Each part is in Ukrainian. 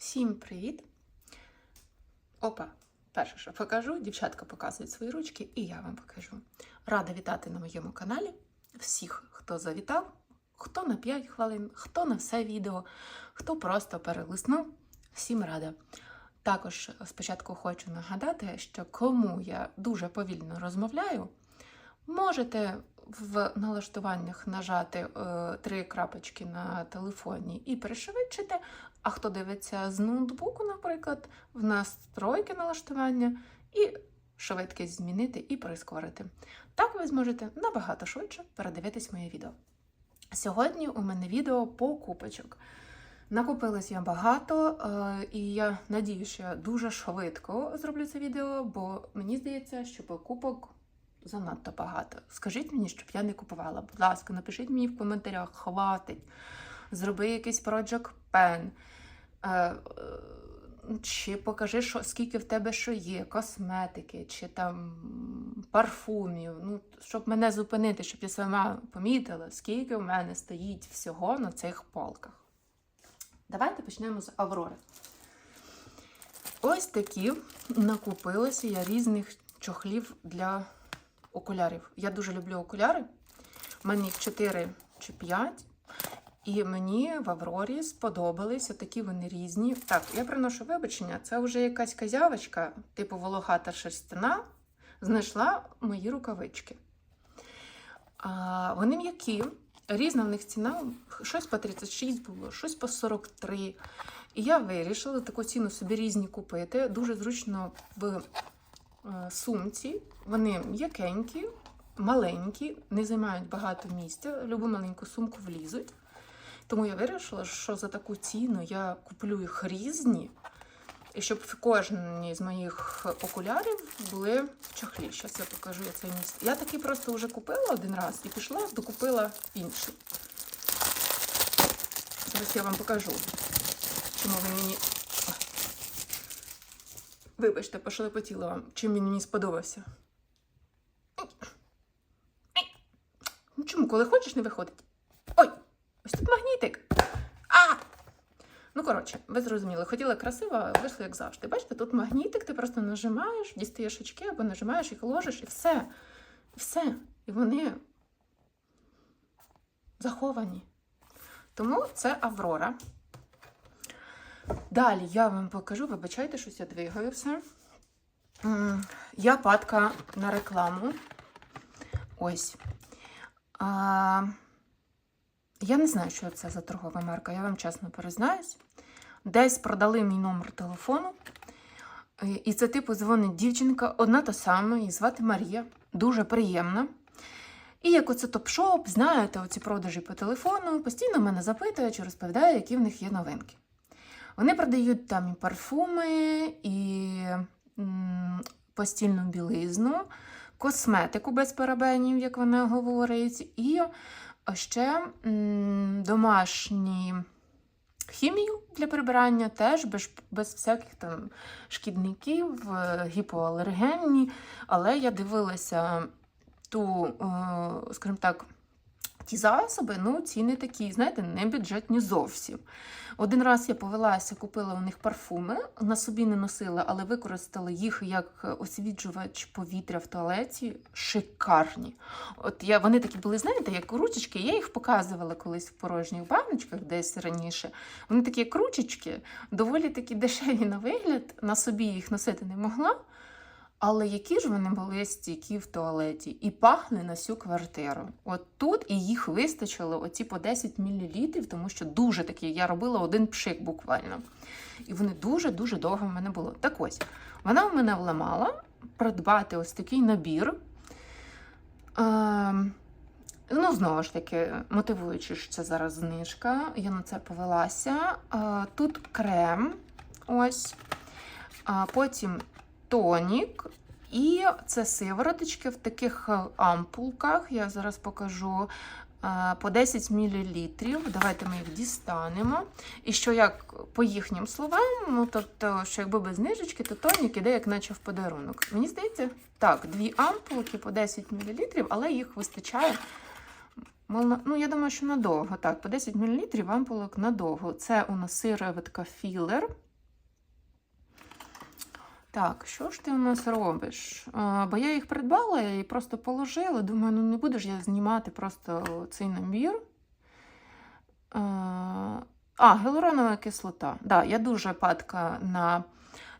Всім привіт! Опа! Перше, що покажу, дівчатка показують свої ручки, і я вам покажу. Рада вітати на моєму каналі всіх, хто завітав, хто на 5 хвилин, хто на все відео, хто просто перелиснув. Всім рада. Також спочатку хочу нагадати, що кому я дуже повільно розмовляю, можете в налаштуваннях нажати е, три крапочки на телефоні і пришвидшити. А хто дивиться з ноутбуку, наприклад, в настройки налаштування і швидкість змінити і прискорити. Так ви зможете набагато швидше передивитись моє відео. Сьогодні у мене відео покупочок. Накупилось я багато, е, і я надію, що я дуже швидко зроблю це відео, бо мені здається, що покупок занадто багато. Скажіть мені, щоб я не купувала. Будь ласка, напишіть мені в коментарях, хватить. Зроби якийсь Project Pen. Е, е, Чи покажи, що, скільки в тебе що є, косметики, чи там парфумів. Ну, щоб мене зупинити, щоб я сама помітила, скільки в мене стоїть всього на цих полках. Давайте почнемо з Аврори. Ось такі накупилася я різних чохлів для окулярів. Я дуже люблю окуляри. У мене їх 4 чи 5. І мені в Аврорі сподобалися такі вони різні. Так, я приношу вибачення, це вже якась казявочка, типу волохата шерстяна, знайшла мої рукавички. А, Вони м'які, різна в них ціна, щось по 36 було, щось по 43. І я вирішила таку ціну собі різні купити. Дуже зручно в сумці. Вони м'якенькі, маленькі, не займають багато місця. Любу маленьку сумку влізуть. Тому я вирішила, що за таку ціну я куплю їх різні, і щоб в кожній з моїх окулярів були чохлі. Зараз я покажу це місце. Я такі просто вже купила один раз і пішла, докупила інший. Зараз я вам покажу, чому він мені. Вибачте, пошелепотіла вам, чим він мені сподобався. Ну чому, коли хочеш, не виходить? Ой! Ось тут магнітик. А! Ну, коротше, ви зрозуміли, хотіла красиво, а вийшло як завжди. Бачите, тут магнітик, ти просто нажимаєш, дістаєш очки або нажимаєш їх ложиш, і все. Все. І вони заховані. Тому це Аврора. Далі я вам покажу, вибачайте, щось я двигаю все. Я падка на рекламу. Ось. Я не знаю, що це за торгова марка, я вам чесно признаюсь. Десь продали мій номер телефону. І це типу дзвонить дівчинка, одна та сама, її звати Марія, дуже приємна. І як оце топ-шоп, знаєте, оці продажі по телефону, постійно мене запитує чи розповідає, які в них є новинки. Вони продають там і парфуми, і постільну білизну, косметику без парабенів, як вона говорить, і ще домашні хімію для прибирання, теж без, без всяких там шкідників, е, гіпоалергенні. Але я дивилася ту, е, скажімо так, ті засоби, ну, ціни такі, знаєте, не бюджетні зовсім. Один раз я повелася, купила у них парфуми, на собі не носила, але використала їх як освіджувач повітря в туалеті. Шикарні. От я, вони такі були, знаєте, як ручечки, я їх показувала колись в порожніх баночках десь раніше. Вони такі як ручечки, доволі такі дешеві на вигляд, на собі їх носити не могла. Але які ж вони були стійкі в туалеті і пахли на всю квартиру. От тут і їх вистачило оці по 10 мл, тому що дуже такі, я робила один пшик буквально. І вони дуже-дуже довго в мене було. Так ось, вона в мене вламала придбати ось такий набір. Ем, Ну, знову ж таки, мотивуючи, що це зараз знижка, я на це повелася. Е, Тут крем, ось, потім тонік. І це сивороточки в таких е, ампулках. Я зараз покажу е, по 10 мл. Давайте ми їх дістанемо. І що як по їхнім словам, ну тобто, що якби без знижечки, то тонік іде, як наче в подарунок. Мені здається, так, дві ампулки по 10 мл, але їх вистачає. Ну, я думаю, що надовго. Так, по 10 мл ампулок надовго. Це у нас сироватка філер. Так, що ж ти у нас робиш? А, бо я їх придбала і просто положила. Думаю, ну не буду ж я знімати просто цей набір. А, а гіалуронова кислота. Да, я дуже падка на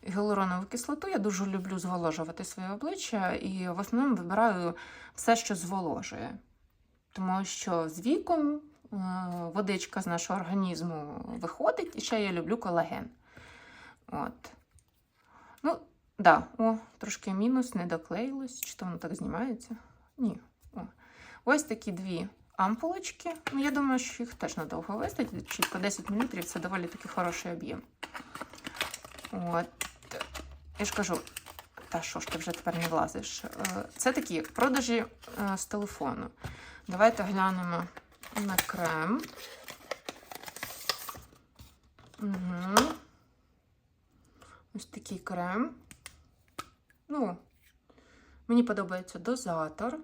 гіалуронову кислоту. Я дуже люблю зволожувати своє обличчя і в основному вибираю все, що зволожує. Тому що з віком водичка з нашого організму виходить, і ще я люблю колаген. От. Ну, да, о, трошки мінус, не доклеїлось. Чи то воно так знімається? Ні. О. Ось такі дві ампулочки. Ну, я думаю, що їх теж надовго вистачить. Чітко 10 мл це доволі таки хороший об'єм. От. Я ж кажу, та що ж ти вже тепер не влазиш? Е, Це такі продажі е, з телефону. Давайте глянемо на крем. Угу. Ось такий крем. Ну, мені подобається дозатор.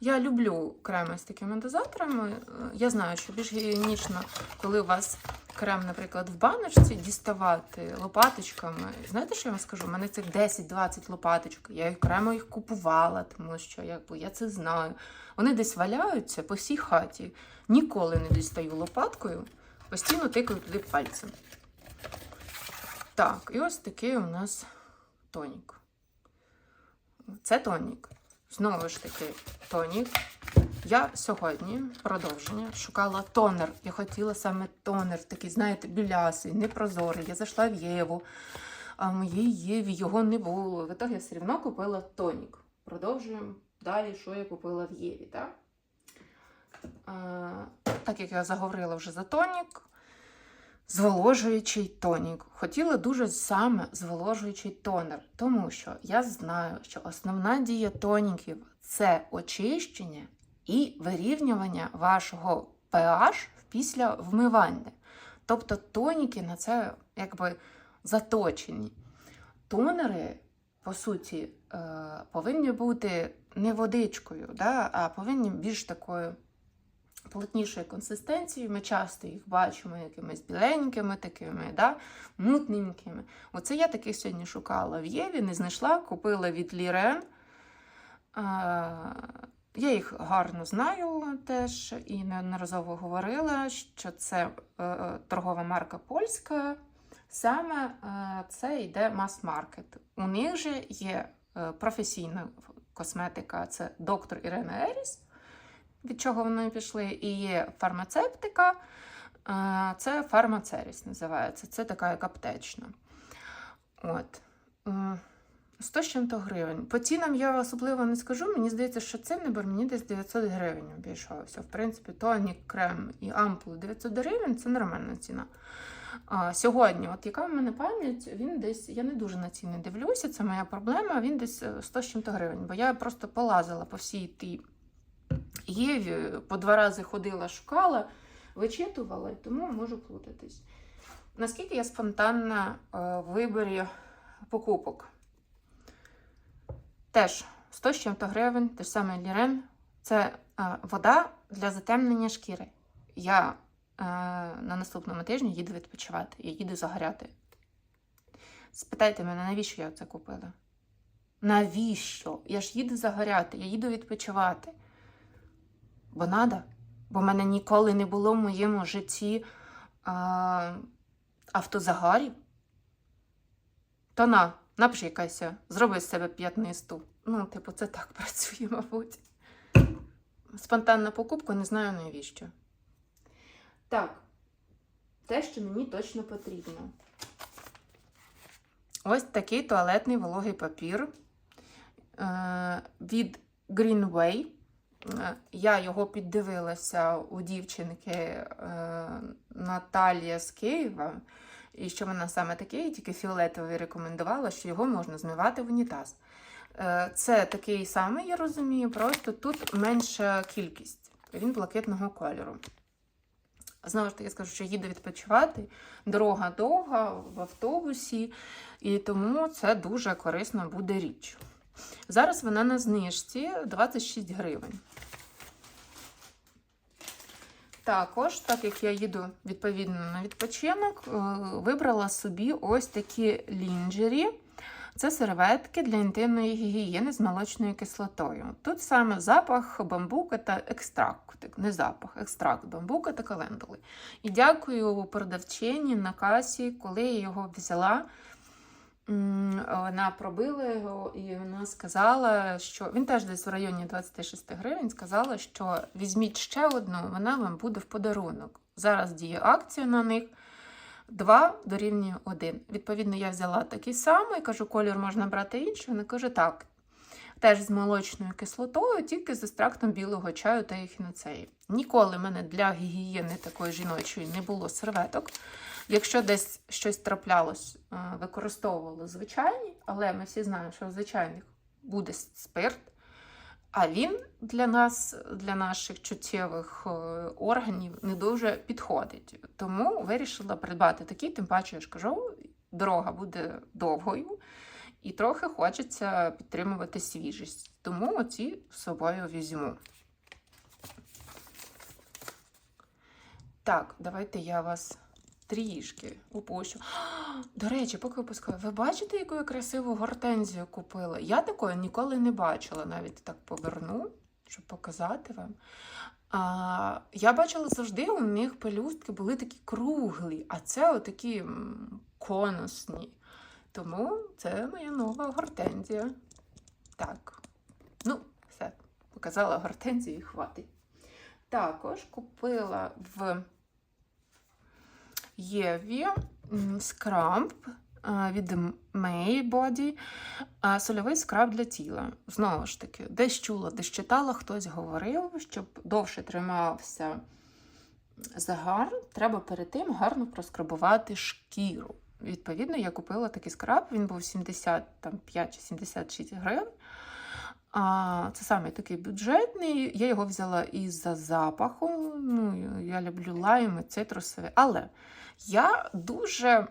Я люблю креми з такими дозаторами. Я знаю, що більш гігієнічно, коли у вас крем, наприклад, в баночці, діставати лопаточками. Знаєте, що я вам скажу? У мене цих 10-20 лопаточок. Я їх окремо їх купувала, тому що якби, я це знаю. Вони десь валяються по всій хаті. Ніколи не дістаю лопаткою, постійно тикаю туди пальцем. Так, і ось такий у нас тонік. Це тонік. Знову ж таки, тонік. Я сьогодні продовження шукала тонер. Я хотіла саме тонер, такий, знаєте, білясий, непрозорий. Я зайшла в Єву, а в моїй Єві його не було. В ітогі я все одно купила тонік. Продовжуємо далі, що я купила в Єві. Так, а, так як я заговорила вже за тонік, зволожуючий тонік. Хотіла дуже саме зволожуючий тонер, тому що я знаю, що основна дія тоніків це очищення і вирівнювання вашого pH після вмивання. Тобто тоніки на це якби заточені. Тонери, по суті, е, повинні бути не водичкою, да, а повинні більш такою плотнішої консистенції. Ми часто їх бачимо якимись біленькими, такими, да, мутненькими. Оце я таких сьогодні шукала в Єві, не знайшла, купила від Лірен. Я їх гарно знаю теж і неодноразово говорила, що це е, торгова марка польська. Саме е, це йде мас-маркет. У них же є е, професійна косметика, це доктор Ірена Еріс, від чого вони пішли, і є фармацевтика, е, це фармацеріс називається. Це така як аптечна. От. 100 з чим-то гривень. По цінам я особливо не скажу. Мені здається, що цей набір мені десь 900 гривень обійшовся. В принципі, тонік, крем і ампули 900 гривень це нормальна ціна. А, сьогодні, от яка в мене пам'ять, він десь, я не дуже на ціни дивлюся, це моя проблема, він десь е, 100 з чим-то гривень, бо я просто полазила по всій тій Єві, по два рази ходила, шукала, вичитувала, тому можу плутатись. Наскільки я спонтанна е, в виборі покупок? Теж 100 з чим-то гривень, те ж саме Лірен. Це е, вода для затемнення шкіри. Я е, на наступному тижні їду відпочивати, я їду загоряти. Спитайте мене, навіщо я це купила? Навіщо? Я ж їду загоряти, я їду відпочивати. Бо надо. Бо в мене ніколи не було в моєму житті е, автозагарів. То на, напшикайся, зроби з себе п'ятнисту. Ну, типу, це так працює, мабуть. Спонтанна покупка, не знаю навіщо. Так, те, що мені точно потрібно. Ось такий туалетний вологий папір е, від Greenway. Я його піддивилася у дівчинки е, Наталія з Києва. І що вона саме такий, тільки фіолетовий рекомендувала, що його можна змивати в унітаз. Е, Це такий самий, я розумію, просто тут менша кількість. Він блакитного кольору. Знову ж таки, скажу, що їду відпочивати. Дорога довга в автобусі, і тому це дуже корисна буде річ. Зараз вона на знижці 26 гривень. Також, так як я їду відповідно на відпочинок, е, вибрала собі ось такі лінджері. Це серветки для інтимної гігієни з молочною кислотою. Тут саме запах бамбука та екстракт, не запах, екстракт бамбука та календули. І дякую продавчині на касі, коли я його взяла. Вона пробила його і вона сказала, що він теж десь в районі 26 гривень. Сказала, що візьміть ще одну, вона вам буде в подарунок. Зараз діє акція на них. 2 дорівнює 1. Відповідно, я взяла такий самий, кажу, колір можна брати інший. Вона каже, так. Теж з молочною кислотою, тільки з екстрактом білого чаю та ехіноцеї. Ніколи в мене для гігієни такої жіночої не було серветок. Якщо десь щось траплялось, е, використовували звичайні, але ми всі знаємо, що в звичайних буде спирт. А він для нас, для наших чуттєвих е, органів, не дуже підходить. Тому вирішила придбати такий, тим паче, я ж кажу, дорога буде довгою, і трохи хочеться підтримувати свіжість. Тому оці з собою візьму. Так, давайте я вас трішки упущу. До речі, поки випускаю, ви бачите, яку я красиву гортензію купила? Я такої ніколи не бачила, навіть так поверну, щоб показати вам. А, я бачила завжди, у них пелюстки були такі круглі, а це отакі конусні. Тому це моя нова гортензія. Так. Ну, все, показала гортензію і хватить. Також купила в Єві скраб від May Body, а, сольовий скраб для тіла. Знову ж таки, десь чула, десь читала, хтось говорив, щоб довше тримався загар, треба перед тим гарно проскрабувати шкіру. Відповідно, я купила такий скраб, він був 75 чи 76 гривень. Це саме такий бюджетний. Я його взяла із-за запаху. Ну, я люблю лайми, цитрусові. Але я дуже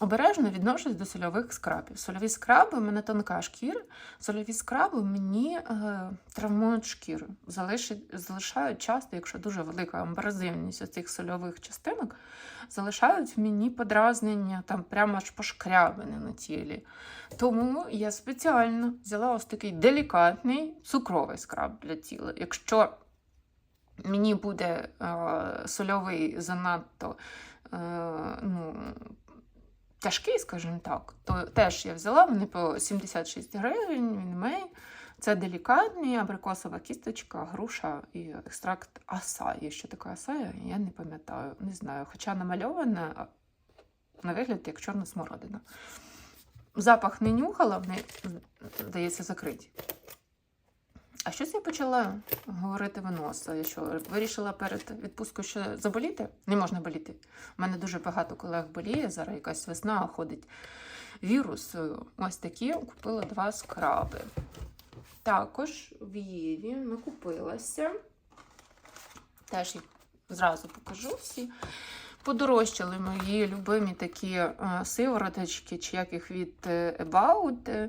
обережно відношусь до сольових скрабів. Сольові скраби у мене тонка шкіра. Сольові скраби мені е, травмують шкіру. Залишають часто, якщо дуже велика амбразивність цих сольових частинок, залишають мені подразнення, там прямо аж пошкрябини на тілі. Тому я спеціально взяла ось такий делікатний цукровий скраб для тіла. Якщо мені буде е, сольовий занадто ну, тяжкий, скажімо так, то теж я взяла вони по 76 гривень, мей. Це делікатний, абрикосова кісточка, груша і екстракт асаї. Що таке асая, я не пам'ятаю, не знаю. Хоча намальована на вигляд як чорна смородина. Запах не нюхала, вони, здається, закриті. А щось я почала говорити виноса. Я що, вирішила перед відпусткою ще заболіти? Не можна боліти. У мене дуже багато колег боліє, зараз якась весна ходить вірус. Ось такі купила два скраби. Також в Єві накупилася. Теж їх зразу покажу всі. Подорожчали мої любимі такі е, сивороточки, чи як їх від е, About.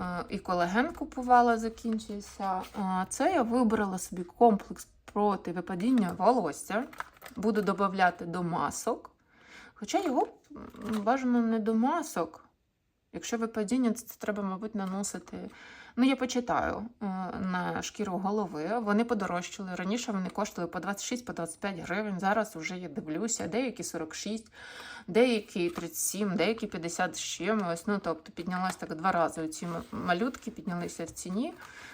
Е, І колаген купувала, закінчився. Е, Це я вибрала собі комплекс проти випадіння волосся. Буду додати до масок. Хоча його бажано не до масок. Якщо випадіння, то це треба, мабуть, наносити. Ну, я почитаю е, на шкіру голови. Вони подорожчали. Раніше вони коштували по 26-25 гривень. Зараз вже я дивлюся, деякі 46, деякі 37, деякі 50 з чимось. Ну, тобто піднялась так два рази. Ці малютки піднялися в ціні.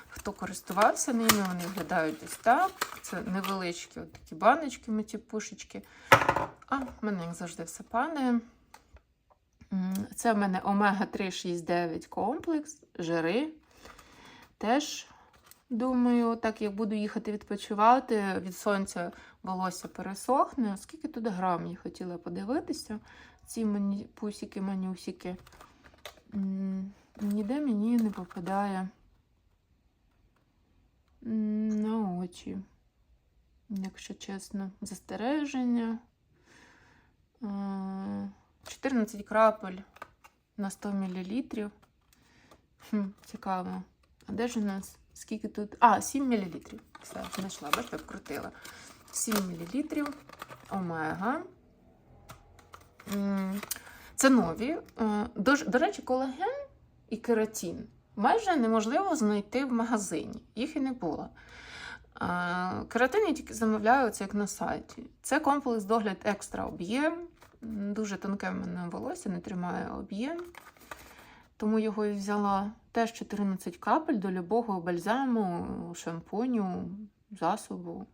Хто користувався ними, вони виглядають ось так. Це невеличкі от такі баночки, ці пушечки. А, в мене, як завжди, все падає. Це в мене омега 369 комплекс, жири. Теж, думаю, так як буду їхати відпочивати, від сонця волосся пересохне. Скільки туди грам я хотіла подивитися. Ці мані... пусіки, манюсіки. Ніде мені не попадає на очі. Якщо чесно, застереження. Е, 14 крапель на 100 мл. Цікаво. А де ж у нас? Скільки тут? А, 7 мл. Все, знайшла, бачите, вкрутила. 7 мл омега. Це нові. Е, До, до речі, колаген і кератин майже неможливо знайти в магазині. Їх і не було. Е, Кератин я тільки замовляю це як на сайті. Це комплекс догляд екстра об'єм. Дуже тонке в мене волосся, не тримає об'єм. Тому його і взяла теж 14 капель до любого бальзаму, шампуню, засобу.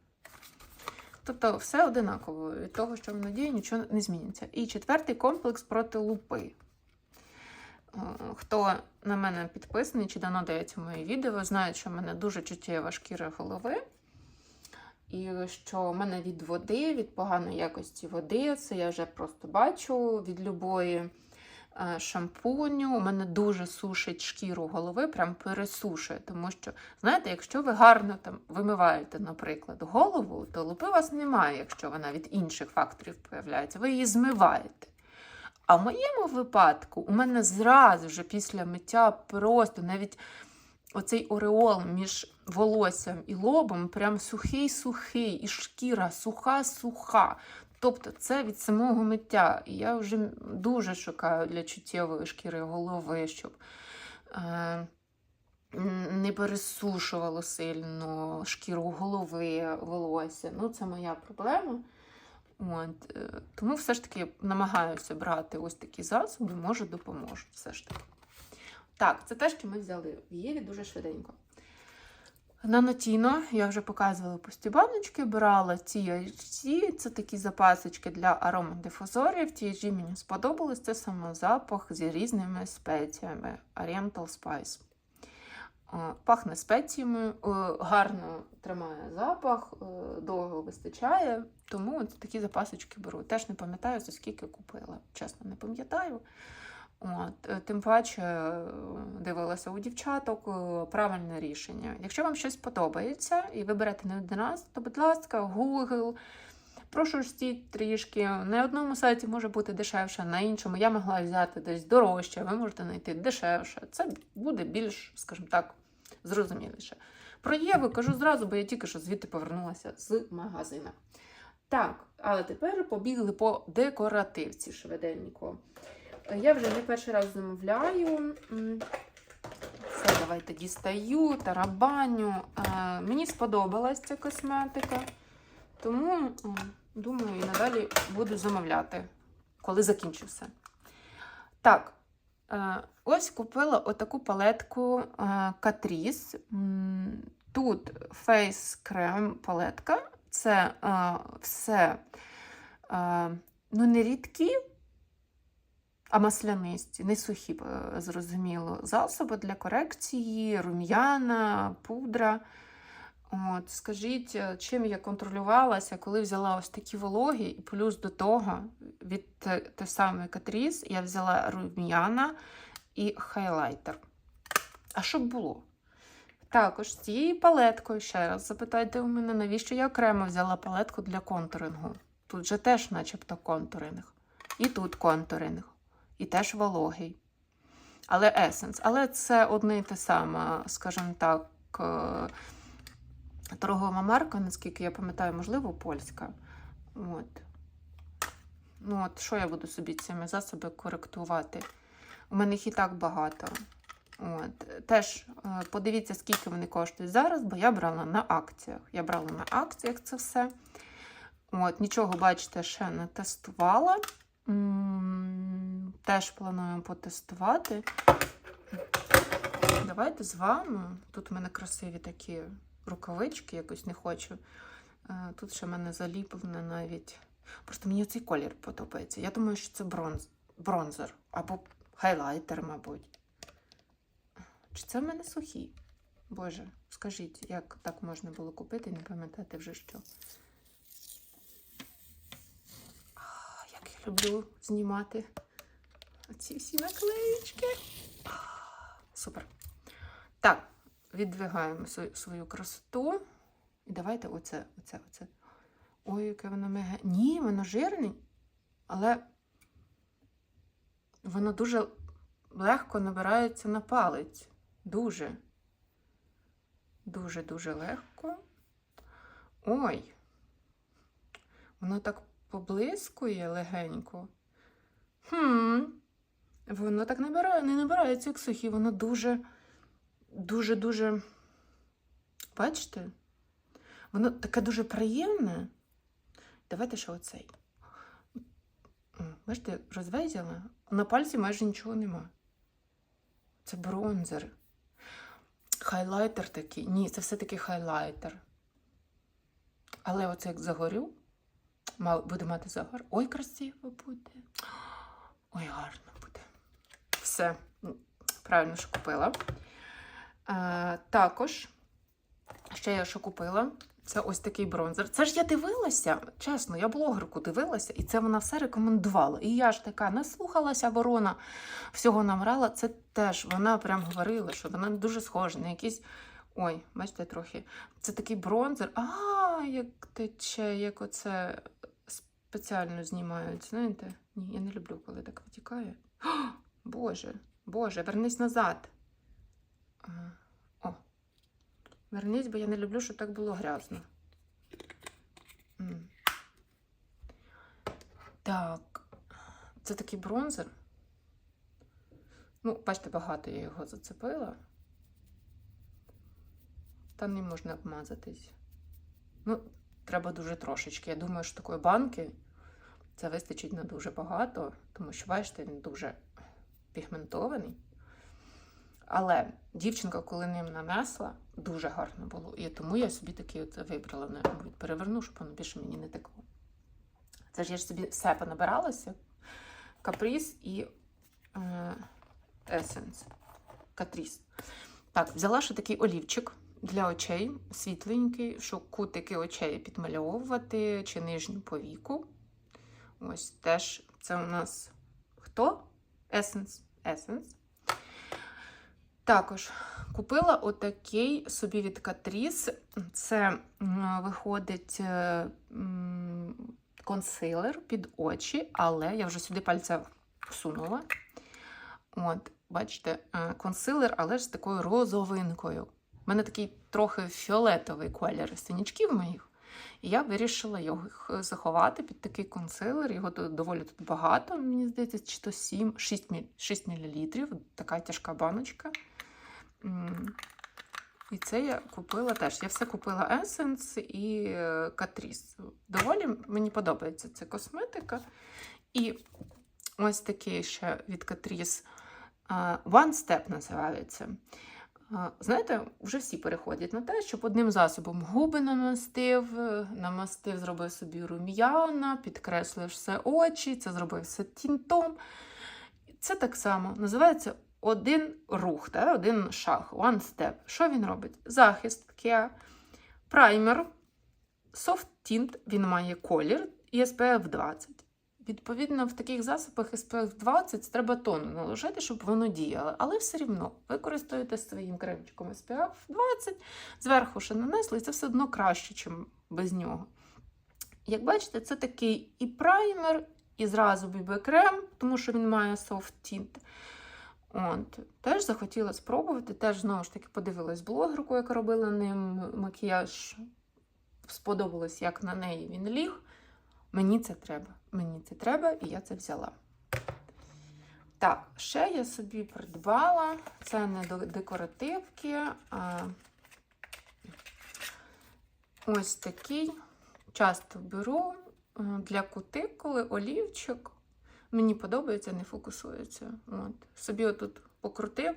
Тобто все одинаково. Від того, що в надії, нічого не зміниться. І четвертий комплекс проти лупи. Е, Хто на мене підписаний чи давно дивиться мої відео, знають, що в мене дуже чуттєва шкіра голови. І що в мене від води, від поганої якості води, це я вже просто бачу від любої шампуню. У мене дуже сушить шкіру голови, прям пересушує. Тому що, знаєте, якщо ви гарно там вимиваєте, наприклад, голову, то лупи у вас немає, якщо вона від інших факторів появляється. Ви її змиваєте. А в моєму випадку у мене зразу вже після миття просто навіть оцей ореол між волоссям і лобом прям сухий-сухий, і шкіра суха-суха. Тобто це від самого миття. І я вже дуже шукаю для чуттєвої шкіри голови, щоб е, не пересушувало сильно шкіру голови, волосся. Ну, це моя проблема. От, е, тому все ж таки намагаюся брати ось такі засоби, може допоможуть все ж таки. Так, це те, що ми взяли в Єві дуже швиденько. Нанотіно, я вже показувала пусті баночки, брала THC, це такі запасочки для аромадифузорів. THC мені сподобалось, це саме запах зі різними спеціями. Oriental Spice. Е, Пахне спеціями, е, гарно тримає запах, е, довго вистачає. Тому от такі запасочки беру. Теж не пам'ятаю, за скільки купила. Чесно, не пам'ятаю. От, е, тим паче е, дивилася у дівчаток е, правильне рішення. Якщо вам щось подобається і ви берете не один раз, то, будь ласка, Google, прошурстіть трішки. На одному сайті може бути дешевше, на іншому я могла взяти десь дорожче, ви можете знайти дешевше. Це буде більш, скажімо так, зрозуміліше. Про Єву кажу зразу, бо я тільки що звідти повернулася з магазина. Так, але тепер побігли по декоративці швиденько. Я вже не перший раз замовляю. Все, давайте дістаю, тарабаню. Е, Мені сподобалась ця косметика, тому думаю, і надалі буду замовляти, коли закінчу все. Так, е, ось купила отаку палетку е, Catrice. Тут Face Cream палетка. Це все ну, не рідкі, а маслянисті, не сухі, е, зрозуміло, засоби для корекції, рум'яна, пудра. От, скажіть, е, чим я контролювалася, коли взяла ось такі вологі, і плюс до того від те самої Катріс я взяла рум'яна і хайлайтер. А що було? Також з цією палеткою, ще раз запитайте у мене, навіщо я окремо взяла палетку для контурингу. Тут же теж начебто контуринг. І тут контуринг. І теж вологий. Але есенс. Але це одне і те саме, скажімо так, е, торгова марка, наскільки я пам'ятаю, можливо, польська. От. Ну, от, що я буду собі цими засобами коректувати? У мене їх і так багато. От. Теж е, подивіться, скільки вони коштують зараз, бо я брала на акціях. Я брала на акціях це все. От, нічого, бачите, ще не тестувала. Теж планую потестувати. Давайте з вами. Тут у мене красиві такі рукавички, якось не хочу. Е, Тут ще в мене заліплене навіть. Просто мені цей колір подобається. Я думаю, що це бронз, бронзер або хайлайтер, мабуть. Чи це в мене сухі? Боже, скажіть, як так можна було купити і не пам'ятати вже що. Як я люблю знімати ці всі наклеїчки. Супер. Так, віддвигаємо свою красоту. І давайте оце, оце, оце. Ой, яке воно мега. Ні, воно жирне, але воно дуже легко набирається на палець. Дуже. Дуже-дуже легко. Ой. Воно так поблискує легенько. Хм. Воно так набирає, не набирається як сухі, воно дуже, дуже, дуже. Бачите? Воно таке дуже приємне. Давайте ще оцей. Бачите, розвезіла, на пальці майже нічого нема. Це бронзер. Хайлайтер такий. Ні, це все-таки хайлайтер. Але оце як загорю, буде мати загар. Ой, красиво буде. Ой, гарно. Все, правильно, що купила. А, також, ще я що купила, це ось такий бронзер. Це ж я дивилася, чесно, я блогерку дивилася, і це вона все рекомендувала. І я ж така наслухалася ворона, всього намрала. Це теж вона прям говорила, що вона дуже схожа на якісь. Ой, бачите, трохи. Це такий бронзер. А, як тече, як оце спеціально знімають. Знаєте? Ні, я не люблю, коли так витікає. Боже, Боже, вернись назад. О. Вернись, бо я не люблю, щоб так було грязно. Так. Це такий бронзер. Ну, бачите, багато я його зацепила. Та не можна обмазатись. Ну, треба дуже трошечки. Я думаю, що такої банки це вистачить на дуже багато, тому що, бачите, він дуже пігментований. Але дівчинка, коли ним нанесла, дуже гарно було. І тому я собі такий от вибрала, навіть переверну, щоб воно більше мені не текло. Це ж я ж собі все понабиралася. Капріс і е, Essence. Катріс. Так, взяла ще такий олівчик для очей, світленький, щоб кутики очей підмальовувати чи нижню повіку. Ось теж це у нас хто? Essence. Essence. Також купила отакий собі від Катріс. Це виходить е, консилер під очі, але я вже сюди пальця всунула. От, бачите, е, консилер, але ж з такою розовинкою. У мене такий трохи фіолетовий колір синячків моїх. І я вирішила його заховати під такий консилер. Його доволі тут багато, мені здається, чи то 7, 6, мл, 6 мл. Така тяжка баночка. І це я купила теж. Я все купила Essence і е, Catrice. Доволі мені подобається ця косметика. І ось такий ще від Catrice One Step називається. Знаєте, вже всі переходять на те, щоб одним засобом губи намастив, е, намастив, зробив собі рум'яна, підкреслив все очі, це зробив все тінтом. Це так само називається один рух, та, один шаг, one step. Що він робить? Захист Kia, праймер, soft tint, він має колір і SPF 20. Відповідно, в таких засобах SPF 20 треба тону наложити, щоб воно діяло. Але все рівно ви користуєтесь своїм кремчиком SPF 20, зверху ще нанесли, і це все одно краще, ніж без нього. Як бачите, це такий і праймер, і зразу BB-крем, тому що він має soft tint. От. Теж захотіла спробувати, теж знову ж таки подивилась блогерку, яка робила ним макіяж. Сподобалось, як на неї він ліг. Мені це треба. Мені це треба, і я це взяла. Так, ще я собі придбала. Це не декоративки, а ось такий. Часто беру е, для кутикули олівчик. Мені подобається, не фокусується. От. Собі отут покрутив,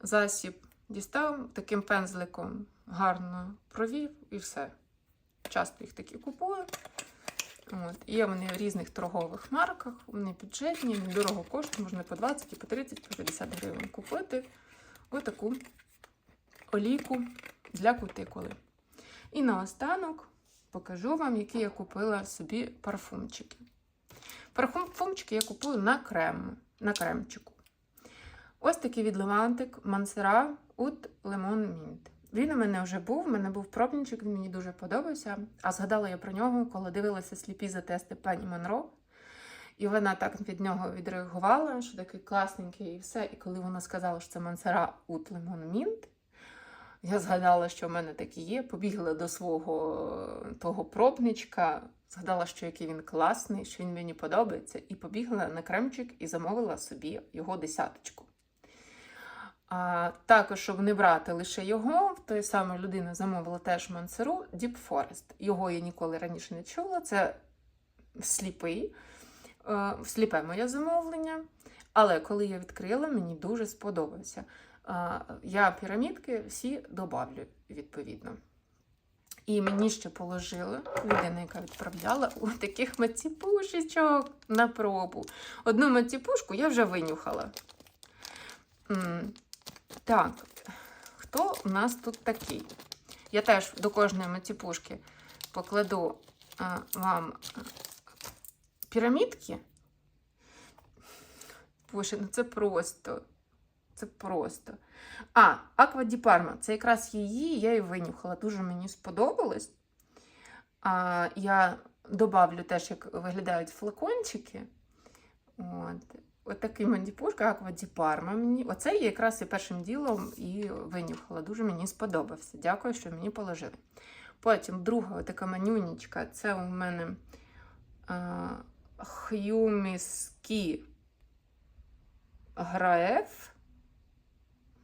засіб дістав, таким пензликом гарно провів і все. Часто їх такі купую. От. Є вони в різних торгових марках, вони бюджетні, недорого коштують, можна по 20, і по 30, по 50 гривень купити отаку олійку для кутикули. І наостанок покажу вам, які я купила собі парфумчики. Парфумчики я купую на крем, на кремчику. Ось такий від Левантик Мансера Ut Lemon Mint. Він у мене вже був, у мене був пробничок, він мені дуже подобався. А згадала я про нього, коли дивилася сліпі за тести пані Монро. І вона так від нього відреагувала, що такий класненький і все. І коли вона сказала, що це Мансера Ut Lemon Mint, я згадала, що в мене такі є, побігла до свого того пробничка, згадала, що який він класний, що він мені подобається, і побігла на кремчик і замовила собі його десяточку. А, також, щоб не брати лише його, в той самої людина замовила теж Мансеру Deep Forest. Його я ніколи раніше не чула. Це сліпий, е, сліпе моє замовлення. Але коли я відкрила, мені дуже сподобався. Я пірамідки всі добавлю, відповідно. І мені ще положили людина, яка відправляла у таких маціпушечок на пробу. Одну маціпушку я вже винюхала. Так, хто у нас тут такий? Я теж до кожної маціпушки покладу а, вам пірамідки. Боже, ну це просто. Це просто. А, Аква Ді Це якраз її, я і винюхала. Дуже мені сподобалось. А, я добавлю теж, як виглядають флакончики. От. От такий мандіпушка, Аква Ді Парма. Мені... Оце я якраз і першим ділом і винюхала. Дуже мені сподобався. Дякую, що мені положили. Потім друга така манюнічка. Це у мене а, Х'юміскі Граеф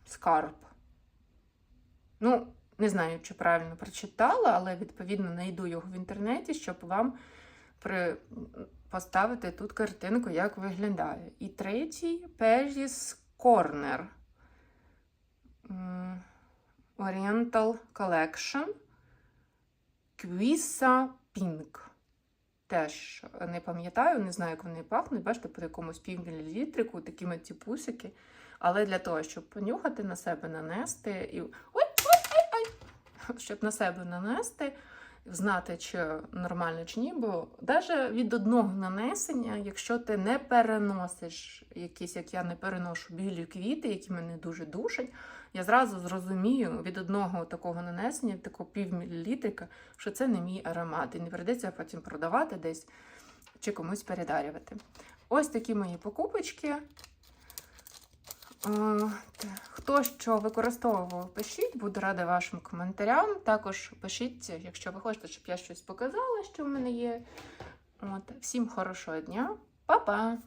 Скарб. Ну, не знаю, чи правильно прочитала, але відповідно знайду його в інтернеті, щоб вам при... поставити тут картинку, як виглядає. І третій Paris. М, Oriental Collection. Quissa Pink. Теж не пам'ятаю, не знаю, як вони пахнуть. Бачите, по якомусь півмілілітрику, такими ці пусики. Але для того, щоб понюхати на себе нанести і. Ой, ой, ой, ой! Щоб на себе нанести, знати, чи нормально чи ні, бо навіть від одного нанесення, якщо ти не переносиш якісь, як я не переношу білі квіти, які мене дуже душать, я зразу зрозумію від одного такого нанесення, такого півмілілітрика, що це не мій аромат. І не прийдеться потім продавати десь чи комусь передарювати. Ось такі мої покупочки. Хто що використовував, пишіть, буду рада вашим коментарям. Також пишіть, якщо ви хочете, щоб я щось показала, що в мене є. От. Всім хорошого дня, Па-па!